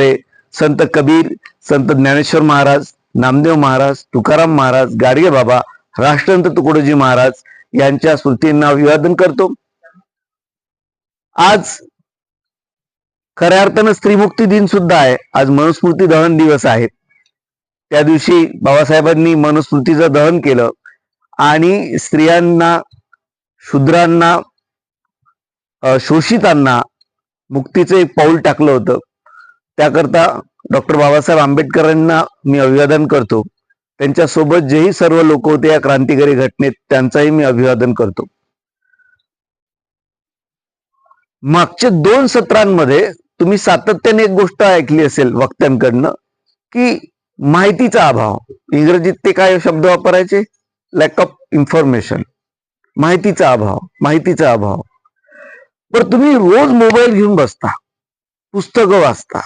म्हात्रे संत कबीर संत ज्ञानेश्वर महाराज नामदेव महाराज तुकाराम महाराज गाडगे बाबा राष्ट्रंत तुकडोजी महाराज यांच्या स्मृतींना अभिवादन करतो. आज खऱ्या अर्थानं स्त्रीमुक्ती दिन सुद्धा आहे. आज मनुस्मृती दहन दिवस आहे. त्या दिवशी बाबासाहेबांनी मनुस्मृतीचं दहन केलं आणि स्त्रियांना शूद्रांना शोषितांना मुक्तीचं एक पाऊल टाकलं होतं. त्याकरता डॉक्टर बाबासाहेब आंबेडकरांना मी अभिवादन करतो. त्यांच्यासोबत जेही सर्व लोक होते या क्रांतिकारी घटनेत त्यांचाही मी अभिवादन करतो. मागच्या दोन सत्रांमध्ये तुम्ही सातत्याने एक गोष्ट ऐकली असेल वक्त्यांकडनं की माहितीचा अभाव. इंग्रजीत ते काय शब्द वापरायचे? लॅक ऑफ इन्फॉर्मेशन माहितीचा अभाव माहितीचा अभाव. पण तुम्ही रोज मोबाईल घेऊन बसता पुस्तकं वाचता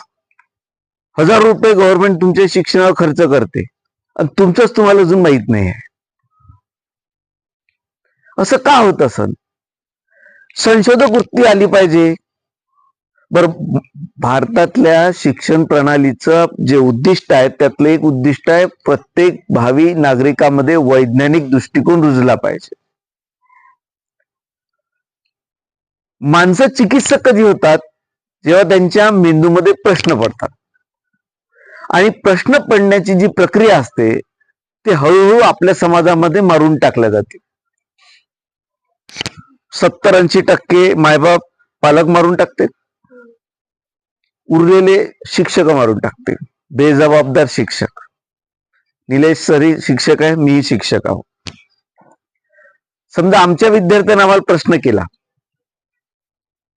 हजार रुपये गव्हर्नमेंट तुमच्या शिक्षणावर खर्च करते. आणि तुमचंच तुम्हाला अजून माहीत नाही आहे. असं का होत असन? संशोधक वृत्ती आली पाहिजे. बर भारतातल्या शिक्षण प्रणालीचं जे उद्दिष्ट आहे त्यातलं एक उद्दिष्ट आहे प्रत्येक भावी नागरिकामध्ये वैज्ञानिक दृष्टिकोन रुजला पाहिजे. माणसं चिकित्सक कधी होतात? जेव्हा त्यांच्या मेंदूमध्ये प्रश्न पडतात. आणि प्रश्न पडण्याची जी प्रक्रिया असते ते हळूहळू आपल्या समाजामध्ये मारून टाकल्या जाते. सत्तर ऐंशी टक्के मायबाप पालक मारून टाकते. उरलेले शिक्षक मारून टाकते. बेजबाबदार शिक्षक. निलेश सरी शिक्षक आहे मी शिक्षक आहो. समजा आमच्या विद्यार्थ्यांना आम्हाला प्रश्न केला.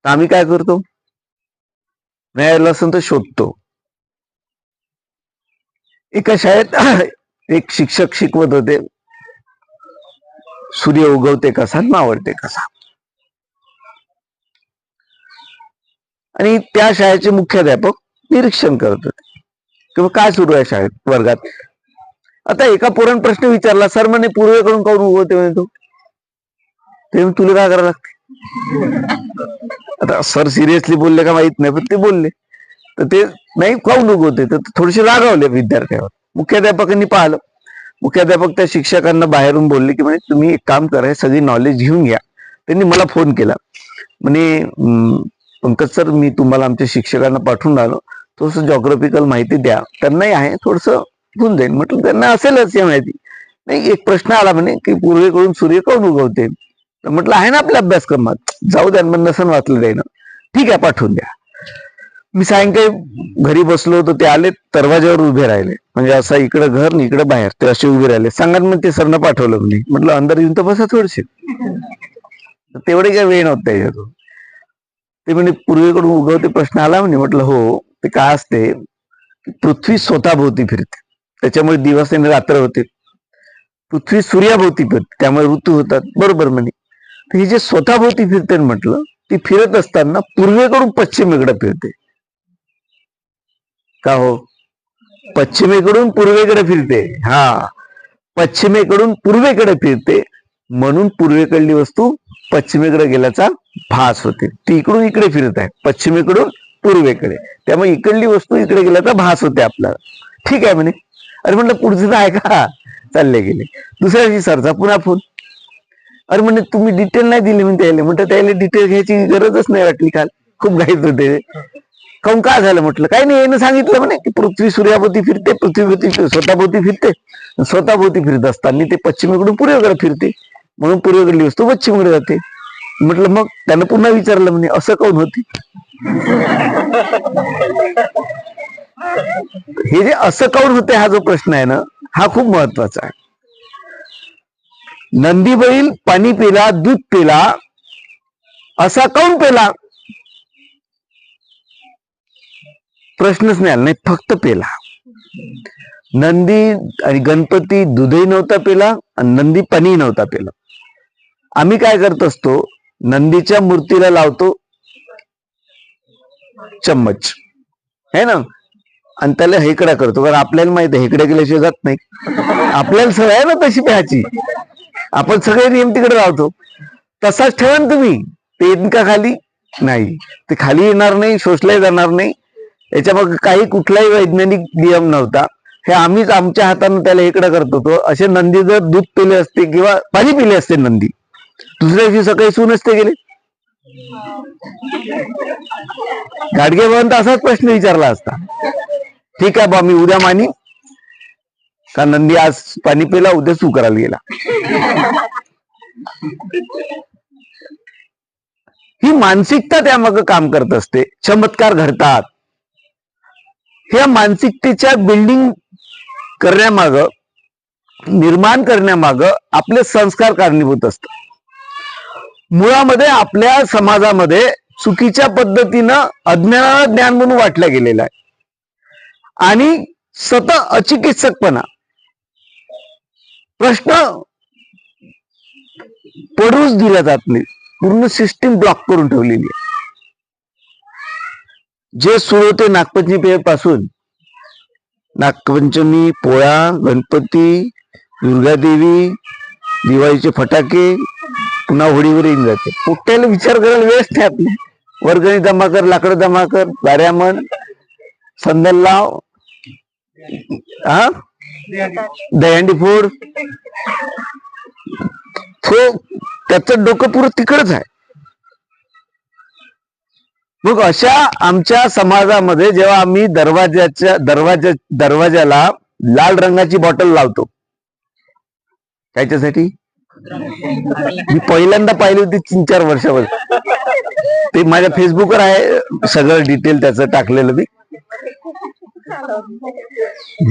तर आम्ही काय करतो? न्यायाला असेल तर शोधतो. एका शाळेत एक शिक्षक शिकवत होते. सूर्य उगवते कसा मावळते कसा. आणि त्या शाळेचे मुख्याध्यापक निरीक्षण करत होते. किंवा काय सुरू आहे शाळेत वर्गात? आता एका पोरण प्रश्न विचारला सर म्हणे पूर्वेकडून काऊन उगवते? म्हणे तो. ते तुला काय करावं लागते? आता सर सिरियसली बोलले का माहीत नाही पण ते बोलले. तर ते नाही काऊन उगवते? तर थोडेसे रागावले विद्यार्थ्यावर. मुख्याध्यापकांनी पाहिलं. मुख्याध्यापक त्या शिक्षकांना बाहेरून बोलले की म्हणे तुम्ही एक काम करा सगळी नॉलेज घेऊन घ्या. त्यांनी मला फोन केला. म्हणे पंकज सर मी तुम्हाला आमच्या शिक्षकांना पाठवून राहिलो. थोडस जॉग्राफिकल माहिती द्या. त्यांनाही आहे थोडस होऊन जाईल म्हटलं त्यांना असेलच या माहिती. नाही एक प्रश्न आला म्हणे की पूर्वेकडून सूर्य कोण उगवते? तर म्हटलं आहे ना आपल्या अभ्यासक्रमात. जाऊ द्या नसन वाचलं जाईन. ठीक आहे पाठवून द्या. मी सायंकाळी घरी बसलो होतो ते आले दरवाज्यावर उभे राहिले. म्हणजे असं इकडं घर आणि इकडं बाहेर ते असे उभे राहिले. सांगा ना मग ते सरनं पाठवलं म्हणे. म्हटलं अंदर येऊन तर बसा थोडेसे तेवढे काय वेळ नव्हता त्याच्यातून ते म्हणे पूर्वेकडून उगवते प्रश्न आला म्हणे. म्हटलं हो ते काय असते पृथ्वी स्वतःभोवती फिरते. त्याच्यामुळे दिवस आणि रात्र होते. पृथ्वी सूर्याभोवती फिरते त्यामुळे ऋतू होतात. बरोबर म्हणे. हे जे स्वतःभोवती फिरते म्हटलं ती फिरत असताना पूर्वेकडून पश्चिमेकडे फिरते. का हो? पश्चिमेकडून पूर्वेकडे फिरते. हा. पश्चिमेकडून पूर्वेकडे फिरते. म्हणून पूर्वेकडली वस्तू पश्चिमेकडे गेल्याचा भास होते. ती इकडून इकडे फिरत आहे. पश्चिमेकडून पूर्वेकडे. त्यामुळे इकडली वस्तू इकडे गेल्याचा भास होते आपल्याला ठीक आहे म्हणे. अरे म्हटलं पुढचं आहे का? चालले गेले. दुसऱ्या दिवशी सरचा पुन्हा फोन. अरे म्हणजे तुम्ही डिटेल नाही दिली म्हणते त्याला. म्हणतात त्याला डिटेल घ्यायची गरजच नाही वाटली काल. खूप घाईत होते. काऊन काय झालं म्हटलं? काही नाही यानं सांगितलं म्हणे की पृथ्वी सूर्याभोवती फिरते पृथ्वीभोवती स्वतःभोवती फिरते स्वतःभोवती फिरत असताना ते पश्चिमेकडून पूर्वेकडे फिरते. म्हणून पूर्वेकडली वस्तू पश्चिमेकडे जाते. म्हटलं मग त्यानं पुन्हा विचारलं म्हणे असं काऊन होते? हे जे असं काऊन होते हा जो प्रश्न आहे ना हा खूप महत्त्वाचा आहे. नंदी बैल पाणी पिला दूध पिला असा काऊन पेला? प्रश्नच नाही आला नाही फक्त पेला. नंदी आणि गणपती दुधही नव्हता पेला आणि नंदी पाणी नव्हता पेला. आम्ही काय करत असतो नंदीच्या मूर्तीला लावतो चम्मच. है ना? आणि त्याला हेकड्या करतो कारण आपल्याला माहीत आहे हेकड्या केल्याशिवाय जात नाही. आपल्याला सवय आहे ना तशी प्याची आपण सगळे नियम तिकडे लावतो. तसाच ठेवा तुम्ही. ते का खाली? नाही. ते खाली येणार नाही शोषले जाणार नाही. याच्या काही कुठलाही वैज्ञानिक नियम नव्हता. हे आम्हीच आमच्या हातानं त्याला इकडं करत होतो. असे नंदी जर दूध पिले असते किंवा पाणी पिले असते नंदी दुसऱ्या दिवशी सकाळी सून असते गेले. गाडगे भवन असाच प्रश्न विचारला असता. ठीक आहे बा मी उद्या मानी. का नंदी आज पाणी पिला उद्या सू करायला गेला? ही मानसिकता त्यामागं काम करत असते. चमत्कार घडतात. ह्या मानसिकतेच्या बिल्डिंग करण्यामाग निर्माण करण्यामाग आपले संस्कार कारणीभूत असतात. मुळामध्ये आपल्या समाजामध्ये चुकीच्या पद्धतीनं अज्ञानाला ज्ञान म्हणून वाटला गेलेलं आहे. आणि सतत अचिकित्सकपणा. प्रश्न पडूच दिला जात नाही. पूर्ण सिस्टीम ब्लॉक करून ठेवलेली आहे. जे सुरू होते नागपंचमी पासून नागपंचमी पोळा गणपती दुर्गादेवी दिवाळीचे फटाके पुन्हा होळीवर येऊन जाते. कुठल्याला विचार करायला वेळच नाही आपले. वर्गणी जमा कर लाकडं जमा कर दार्यामन संदल लाव. हा दयांडी फोड. तो त्याचं डोकं पुरं तिकडच आहे. मग अशा आमच्या समाजामध्ये जेव्हा आम्ही दरवाजाच्या दरवाजा दरवाजाला लाल रंगाची बॉटल लावतो. त्याच्यासाठी मी पहिल्यांदा पाहिली होती तीन चार वर्षावर. ते माझ्या फेसबुकवर आहे सगळं डिटेल त्याचं टाकलेलं मी.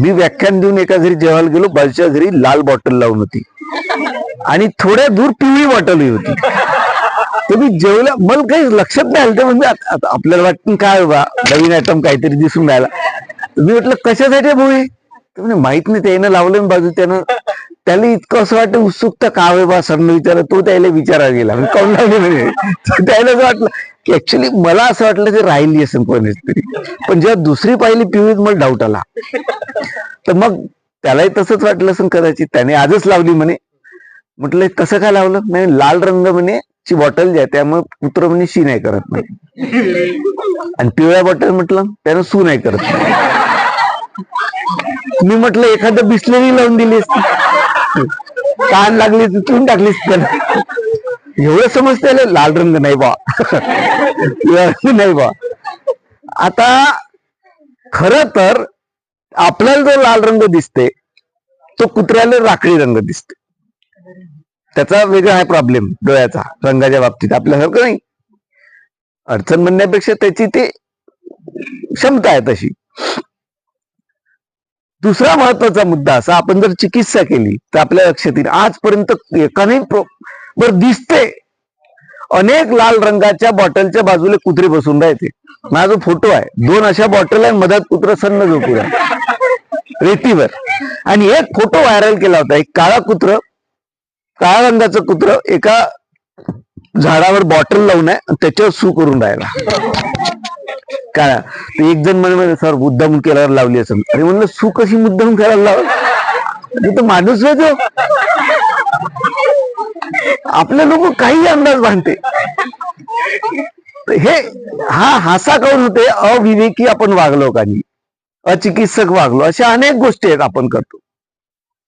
मी व्याख्यान देऊन एका घरी जेवायला गेलो बाजूच्या घरी लाल बॉटल लावून होती. आणि थोड्या दूर पिवळी बॉटल होती. तुम्ही जेवल्या मला काही लक्षात नाही आलं ते म्हणजे आता- आपल्याला वाटतं काय बा नवीन आयटम काहीतरी दिसून राहिला. मी म्हटलं कशासाठी भोई म्हणजे माहीत नाही त्यानं लावलं बाजू त्यानं त्याला इतकं असं वाटतं उत्सुकता का हवे बा सरनं विचार तो त्याला विचारा गेला. मी काऊन म्हणे? त्याला असं वाटलं की ऍक्च्युली मला असं वाटलं ते राहिली असेल कोणीच तरी पण जेव्हा दुसरी पाहिली पिवळीत मला डाऊट आला. तर मग त्यालाही तसंच वाटलं असेल कदाचित. त्याने आजच लावली म्हणे. म्हटलं कसं काय लावलं? नाही लाल रंग म्हणे ची बॉटल जी आहे त्यामुळे पुत्र म्हणजे शी नाही करत नाही. आणि पिवळ्या बॉटल म्हटलं त्यानं सू नाही करत मी म्हटलं एखादं बिस्लरी लावून दिली असती. कान लागली चुकून टाकलीस त्याला एवढं समजते लाल रंग नाही बा. पिवळा रंग नाही बा. आता खर तर आपल्याला जो लाल रंग दिसते तो कुत्र्याला राखडी रंग दिसते त्याचा वेगळा आहे प्रॉब्लेम डोळ्याचा रंगाच्या बाबतीत. आपल्यासारखं नाही. अडचण म्हणण्यापेक्षा त्याची ते क्षमता आहे तशी. दुसरा महत्त्वाचा मुद्दा असा आपण जर चिकित्सा केली तर आपल्या लक्षात येईल आजपर्यंत एकाने बर दिसते. अनेक लाल रंगाच्या बॉटलच्या बाजूला कुत्रे बसून राहते माझा जो फोटो आहे दोन अशा बॉटल आहे मधात कुत्र सन्न झोपून रेतीवर. आणि एक फोटो व्हायरल केला होता एक काळा कुत्र काळ्या रंगाचं कुत्र एका झाडावर बॉटल लावून आहे त्याच्यावर सू करून राहिला. काय एक जण म्हणे सर मुद्दाम केल्यावर लावली असं अरे म्हणलं सू कशी मुद्दाम करायला लावली? तो माणूस आहे तो. आपले लोक काही अंदाज बांधते हे हा हासा काऊन होते? अविवेकी आपण वागलो काही अचिकित्सक वागलो. अशा अनेक गोष्टी आहेत आपण करतो.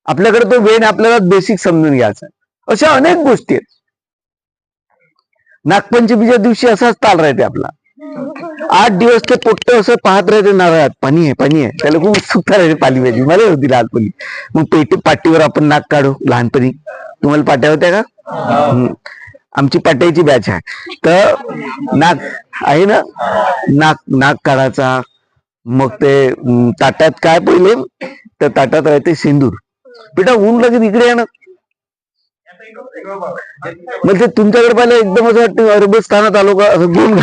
आपल्याकडे तो वेण आपल्याला बेसिक समजून घ्यायचा अशा अनेक गोष्टी आहेत. नागपंचमीच्या दिवशी असाच ताल राहते आपला. आठ दिवस ते पोट्ट असं पाहत राहते नारळात. पाणी आहे पाणी आहे. त्याला खूप उत्सुकता राहते पालीबाजी मला होती लहानपणी. मग पेटी पाटीवर आपण नाक काढू लहानपणी. तुम्हाला पाट्या होत्या का? हम्म. आमची पाट्याची बॅच आहे. तर नाक आहे ना? नाक नाक काढायचा. मग ते ताटात काय पहिले? तर ताटात राहते सिंदूर. बेटा ऊन लगेच इकडे आहे म्हणजे मग ते तुमच्याकडे पाहिलं एकदम असं वाटतं अरबी स्थानात आलो का? असं घेऊन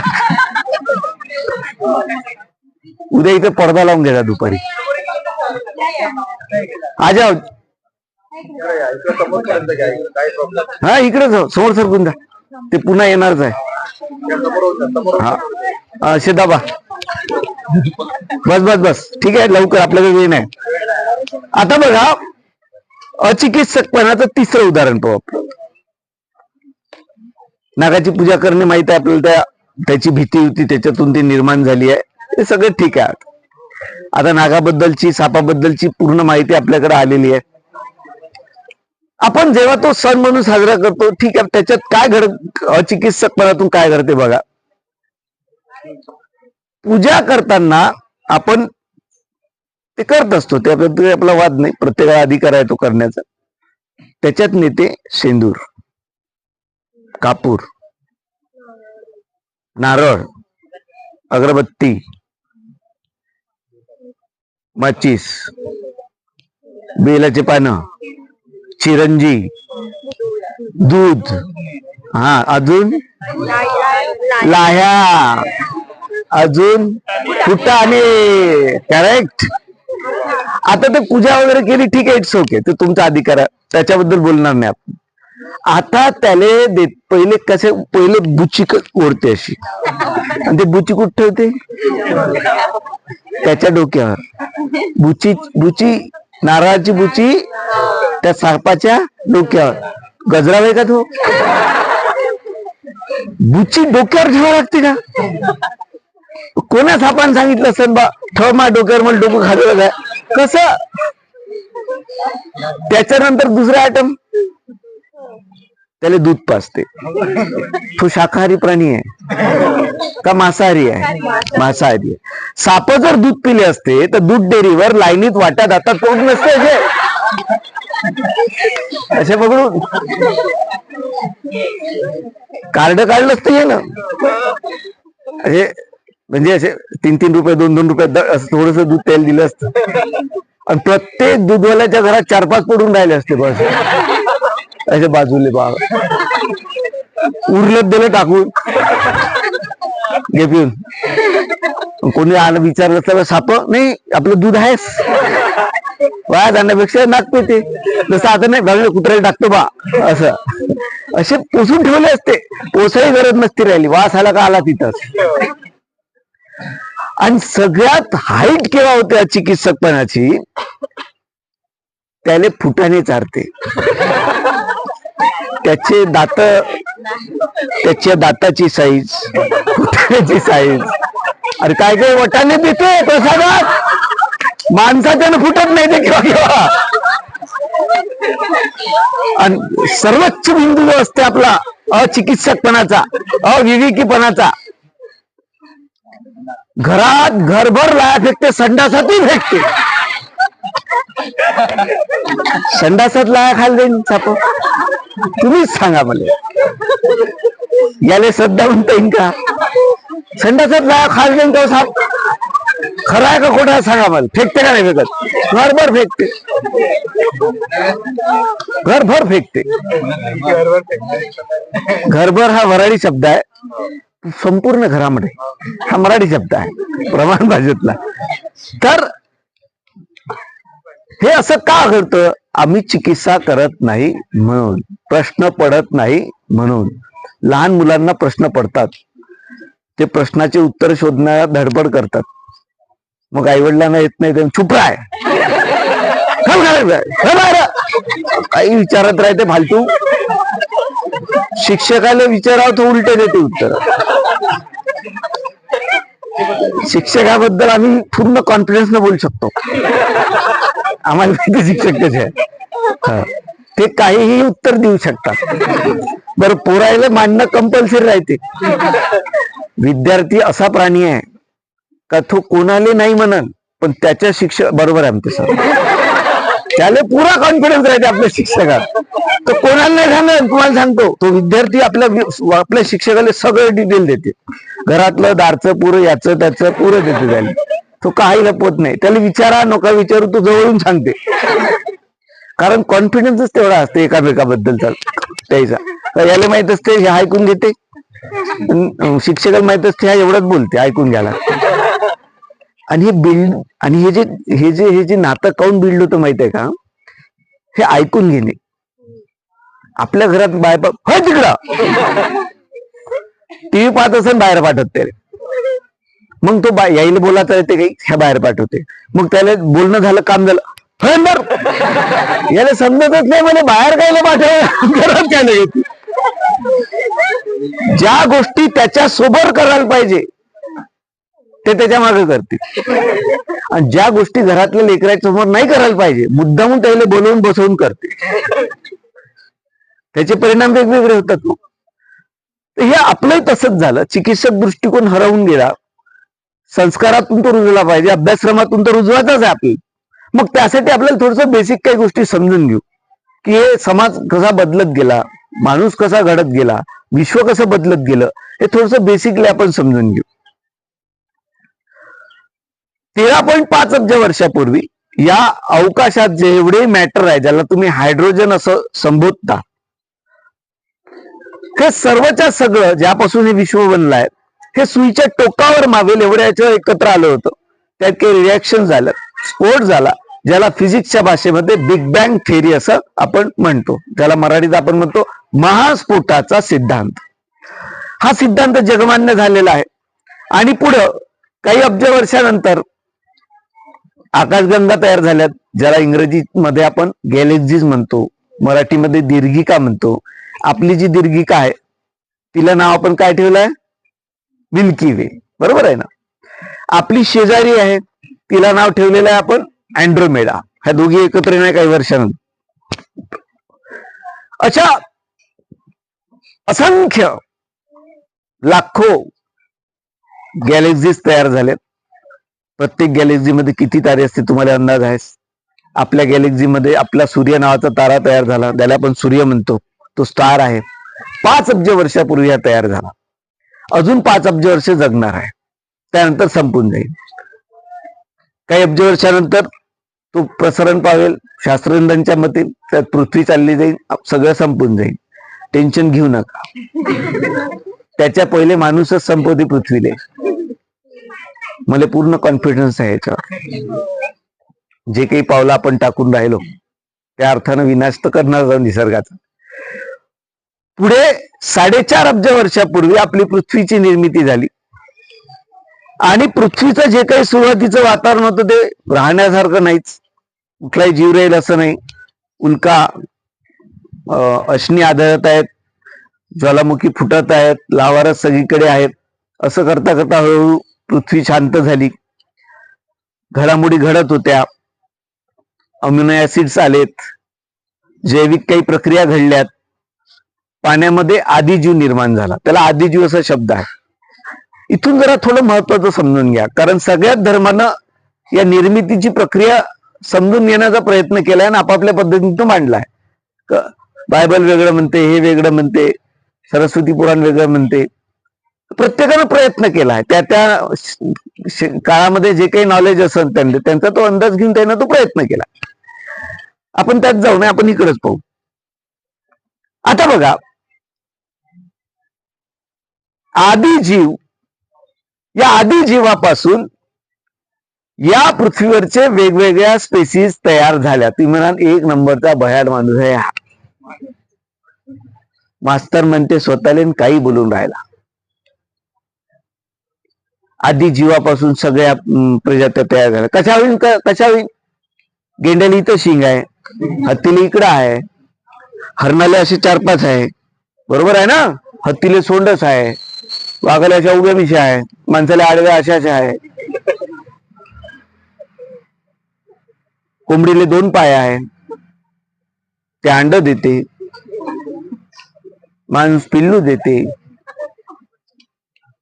उद्या इथे पडदा लावून घ्या दुपारी. आजा. हा इकडेच हो, समोर सरकून जा. ते पुन्हा येणारच आहे. हा. हा, बस बस बस. ठीक आहे लवकर. आपल्याकडे वेळ नाही. आता बघा अचिकित्सकपणाचं तिसरं उदाहरण पाहू आपण. नागाची पूजा करणे माहीत आहे आपल्याला त्या त्याची भीती होती त्याच्यातून ती निर्माण झाली आहे. हे सगळं ठीक आहे. आता नागाबद्दलची सापाबद्दलची पूर्ण माहिती आपल्याकडे आलेली आहे. आपण जेव्हा तो सण म्हणून साजरा करतो ठीक आहे त्याच्यात काय घड अचिकित्सकपणातून काय घडते बघा. पूजा करताना आपण ते करत असतो. त्याबद्दल आपला वाद नाही. प्रत्येकाला अधिकार आहे तो करण्याचा. त्याच्यात नेते शेंदूर कापूर नारळ अगरबत्ती माचीस बेलाचे पानं चिरंजी दूध हा अजून? लाह्या. अजून? फुटाणे करेक्ट आता ते पूजा वगैरे केली ठीक आहे इट्स ओके ते तुमचा अधिकार आहे. त्याच्याबद्दल बोलणार नाही आपण. आता त्याले देत पहिले कसे पहिले बुची ओढते अशी. आणि ते बुची कुठ ठेवते? त्याच्या डोक्यावर. बुची बुची नारळाची बुची त्या सापाच्या डोक्यावर. गजरावे आहे का तो? बुची डोक्यावर ठेवा लागते का? कोणा सापान सांगितलं असेल बा ठेव मा डोक्यावर मला डोकं खाल्लं काय कसं? त्याच्यानंतर दुसरा आयटम त्याला दूध पाजते. तो शाकाहारी प्राणी आहे. का मांसाहारी आहे? मांसाहारी आहे. साप जर दूध पिले असते तर दूध डेअरीवर लाईनीत वाट्यात आता तोड नसते असे असे पकडून कार्ड काढलं असतं हे ना. म्हणजे असे तीन तीन रुपये दोन दोन रुपये असं थोडस दूध तेल दिलं असतं. आणि प्रत्येक दूधवाल्याच्या घरात चार पाच पडून राहिले असते बस. असे बाजूले बा. उरलं दिलं टाकून. घे पिऊन. कोणी आलं विचारलं तर साप नाही आपलं दूध आहेस वाया जाण्यापेक्षा नाक पेते. जसं आता नाही बघा कुत्र्याला टाकतो बा. असं. असे पोसून ठेवले असते. पोसाही गरज नसती राहिली. वास आला का आला तिथंच. आणि सगळ्यात हाईट केव्हा होते चिकित्सकपणाची? त्याने फुटाने चारते. त्याचे दात त्याच्या दाताची साईज फुटाण्याची साईज अरे काय काय वटाने देते प्रसादात? माणसाच्यानं फुटत नाही ते केव्हा केव्हा? आणि सर्वोच्च बिंदू जो असते आपला अचिकित्सकपणाचा अविवेकीपणाचा घरात घरभर लाया फेकते संडासातही फेकते. संडासात लाया खाल देईन साप. तुम्हीच सांगा मला. याले सध्या म्हणता येईन का? संडासात लाया खाल देईन का हो साप? खरा आहे का खोटा सांगा मला. फेकते का नाही फेकत? घरभर फेकते. घरभर फेकते. घरभर हा वराळी शब्द आहे. संपूर्ण घरामध्ये हा मराठी शब्द आहे प्रमाण भाषेतला तर हे असं का घडतं? आम्ही चिकित्सा करत नाही म्हणून प्रश्न पडत नाही म्हणून. लहान मुलांना प्रश्न पडतात. ते प्रश्नाचे उत्तर शोधण्याला धडपड करतात. मग आई वडिलांना येत नाही ते चुप आहे काही विचारत राहते फालतू. शिक्षकाला विचारावं तो उलटे देते उत्तर. शिक्षकाबद्दल आम्ही पूर्ण कॉन्फिडन्स न बोलू शकतो. आम्हाला माहिती शिक्षक कसे ते काहीही उत्तर देऊ शकतात. बरं पोरायला मांडणं कंपल्सरी राहते. विद्यार्थी असा प्राणी आहे का तो कोणाला नाही म्हणन पण त्याच्या शिक्षक बरोबर आहे आमचं सर. त्याला पुरा कॉन्फिडन्स राहते आपल्या शिक्षकात तर कोणाला नाही सांगत तुम्हाला सांगतो. तो विद्यार्थी आपल्या आपल्या शिक्षकाला सगळं डिटेल देते. घरातलं दारचं पुरं याचं त्याचं पुरं देते त्याला. तो काही लपवत नाही. त्याला विचारा नका विचारू तो जवळून सांगते. कारण कॉन्फिडन्सच तेवढा असते एकामेकाबद्दलचा. त्याचा. तर याला माहीत असते हे ऐकून घेते. शिक्षकाला माहीत असते हा एवढंच बोलते ऐकून घ्यायला. आणि हे बिल्ड आणि हे जे हे जे हे जे नातं काऊन बिल्ड होतं माहीत आहे का? हे ऐकून घेणे. आपल्या घरात बाय पा- तिकडं! टीव्ही पाहत असेल बाहेर पाठवत. त्याला मग तो बा- यायला बोलायचा येते काही ह्या बाहेर पाठवते. मग त्याला बोलणं झालं काम झालं. याला समजतच नाही मला बाहेर कायला पाठव घरात काय नाही. ज्या गोष्टी त्याच्या सोबत करायला पाहिजे ते त्याच्यामागे करतील. आणि ज्या गोष्टी घरातल्या लेकराच्या समोर नाही करायला पाहिजे मुद्दामून त्याला बोलवून बसवून करते त्याचे परिणाम वेगवेगळे होतात हो. मग हे आपलंही तसंच झालं. चिकित्सक दृष्टिकोन हरवून गेला. संस्कारातून तो रुजला पाहिजे अभ्यासक्रमातून तर रुजवायचाच आहे आपली मग त्यासाठी आपल्याला थोडस बेसिक काही गोष्टी समजून घेऊ. की हे समाज कसा बदलत गेला माणूस कसा घडत गेला विश्व कसं बदलत गेलं हे थोडस बेसिकली आपण समजून घेऊ. तेरा पॉईंट पाच अब्ज वर्षापूर्वी या अवकाशात जेवढे मॅटर आहे ज्याला तुम्ही हायड्रोजन असं संबोधता हे सर्वच्या सगळं ज्यापासून हे विश्व बनलं आहे हे सुईच्या टोकावर मावेल एवढ्या याच्यावर एकत्र आलं होतं. त्यात काही रिॲक्शन झालं स्फोट झाला ज्याला फिजिक्सच्या भाषेमध्ये बिग बँग थेरी असं आपण म्हणतो. ज्याला मराठीत आपण म्हणतो महास्फोटाचा सिद्धांत. हा सिद्धांत जगमान्य झालेला आहे. आणि पुढं काही अब्ज वर्षानंतर आकाशगंगा तयार झाल्यात. ज्याला इंग्रजीमध्ये आपण गॅलेक्झीज म्हणतो मराठीमध्ये दीर्घिका म्हणतो. आपली जी दीर्घिका आहे तिला नाव आपण काय ठेवलंय मिल्की वे. बरोबर आहे ना? आपली शेजारी आहे तिला नाव ठेवलेलं आहे आपण अँड्रोमेडा. ह्या दोघी एकत्र येणार काही वर्षानंतर अशा असंख्य लाखो गॅलेक्झीज तयार झाल्यात प्रत्येक गॅलेक्झीमध्ये किती तारे असते तुम्हाला अंदाज आहे? आपल्या गॅलेक्झीमध्ये आपला सूर्य नावाचा तारा तयार झाला. त्याला आपण सूर्य म्हणतो तो स्टार आहे. पाच अब्ज वर्षापूर्वी हा तयार झाला. अजून पाच अब्ज वर्ष जगणार आहे. त्यानंतर संपून जाईल. काही अब्ज वर्षानंतर तो प्रसरण पावेल शास्त्रज्ञांच्या मते त्यात पृथ्वी चालली जाईल सगळं संपून जाईल. टेन्शन घेऊ नका. त्याच्या पहिले माणूसच संपवते पृथ्वीले. मला पूर्ण कॉन्फिडन्स आहे याच्यावर. जे काही पावलं आपण टाकून राहिलो त्या अर्थानं विनाश तर करणार निसर्गाचा. पुढे साडेचार अब्ज वर्षापूर्वी आपली पृथ्वीची निर्मिती झाली. आणि पृथ्वीचं जे काही सुरुवातीचं वातावरण होतं ते राहण्यासारखं नाहीच. कुठलाही जीव राहील असं नाही. उल्का अश्नी आदळत आहेत. ज्वालामुखी फुटत आहेत. लावारस सगळीकडे आहेत. असं करता करता हळूहळू पृथ्वी शांत झाली. घडामोडी घडत होत्या. अम्युनो ऍसिड्स आलेत. जैविक काही प्रक्रिया घडल्यात. पाण्यामध्ये आदिजीव निर्माण झाला. त्याला आदिजीव असा शब्द आहे. इथून जरा थोडं महत्वाचं समजून घ्या. कारण सगळ्याच धर्मानं या निर्मितीची प्रक्रिया समजून घेण्याचा प्रयत्न केलाय आणि आपापल्या पद्धतीने तो मांडलाय. बायबल वेगळं म्हणते हे वेगळं म्हणते सरस्वती पुराण वेगळं म्हणते. प्रत्येकानं प्रयत्न केला. आहे त्या त्या काळामध्ये जे काही नॉलेज असेल त्यांना त्यांचा तो अंदाज घेऊन त्यानं तो प्रयत्न केला. आपण त्यात जाऊ नये आपण इकडेच पाहू. आता बघा. आदी जीव या आदी जीवापासून या पृथ्वीवरचे वेगवेगळ्या स्पेसीज तयार झाल्या. ती म्हणाल एक नंबरचा भयाड माणूस आहे हा. मास्तर म्हणते स्वतःला काही बोलून राहिला. आधी जीवापासून सगळ्या प्रजात्या तयार झाल्या. कशा होईल कशा होईल गेंड्याला इथं शिंग आहे हत्तीला इकडं आहे हरणाला असे चार पाच आहे. बरोबर आहे ना? हत्तीले सोंडच आहे वाघाला अशा उभ्या मिशा आहे माणसाला आडव्या अशा अशा आहे. कोंबडीले दोन पाय आहे ते अंड देते माणूस पिल्लू देते.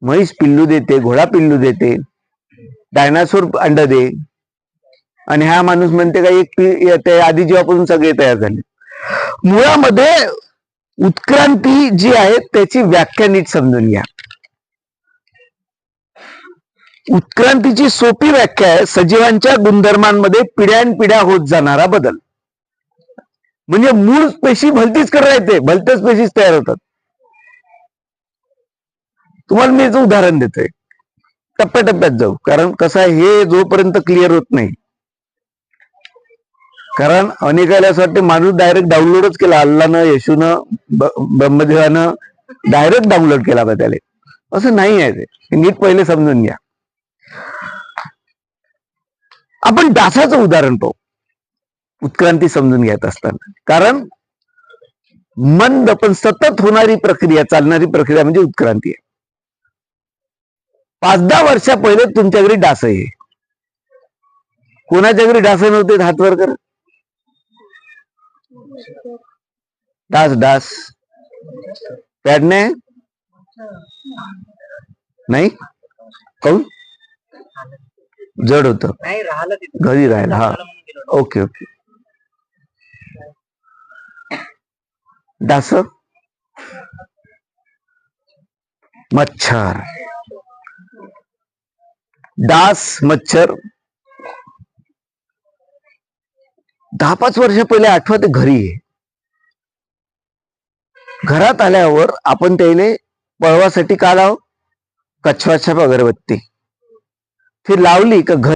म्हैस पिल्लू देते घोडा पिल्लू देते डायनासोर अंड दे. आणि हा माणूस म्हणते का एक ते आधी जेव्हापासून सगळे तयार झाले. मुळामध्ये उत्क्रांती जी आहे त्याची व्याख्या नीट समजून घ्या. उत्क्रांतीची सोपी व्याख्या आहे सजीवांच्या गुणधर्मांमध्ये पिढ्यानपिढ्या होत जाणारा बदल. म्हणजे मूळ पेशी भलतीच करायचे भलत्याच पेशीच तयार होतात. तुम्हाला मी उदाहरण देतोय. टप्प्याटप्प्यात जाऊ. कारण कसं आहे हे जोपर्यंत क्लिअर होत नाही कारण अनेकाला असं वाटतं माणूस डायरेक्ट डाउनलोडच केला. अल्लानं येशूनं ब- ब्रह्मदेवानं डायरेक्ट डाउनलोड केला बा त्याला. असं नाही आहे ते. नीट पहिले समजून घ्या. आपण डासाचं उदाहरण पाहू. उत्क्रांती समजून घेत असताना. कारण मंद पण सतत होणारी प्रक्रिया चालणारी प्रक्रिया म्हणजे उत्क्रांती आहे. पाच दहा वर्षा पहिले तुमच्या घरी डास आहे. कोणाच्या घरी डास नव्हते हात वर कर डास डास. पॅडने नाही? काऊन? जड होत. घरी राहायला हा. Okay okay. डास? मच्छर. डास मच्छर. दहा पाच वर्ष पहिले आठवा ते घरी. आहे घरात आल्यावर आपण त्याने पळवासाठी का लाव? कछवाच्या अगरबत्ती. ती लावली का घर?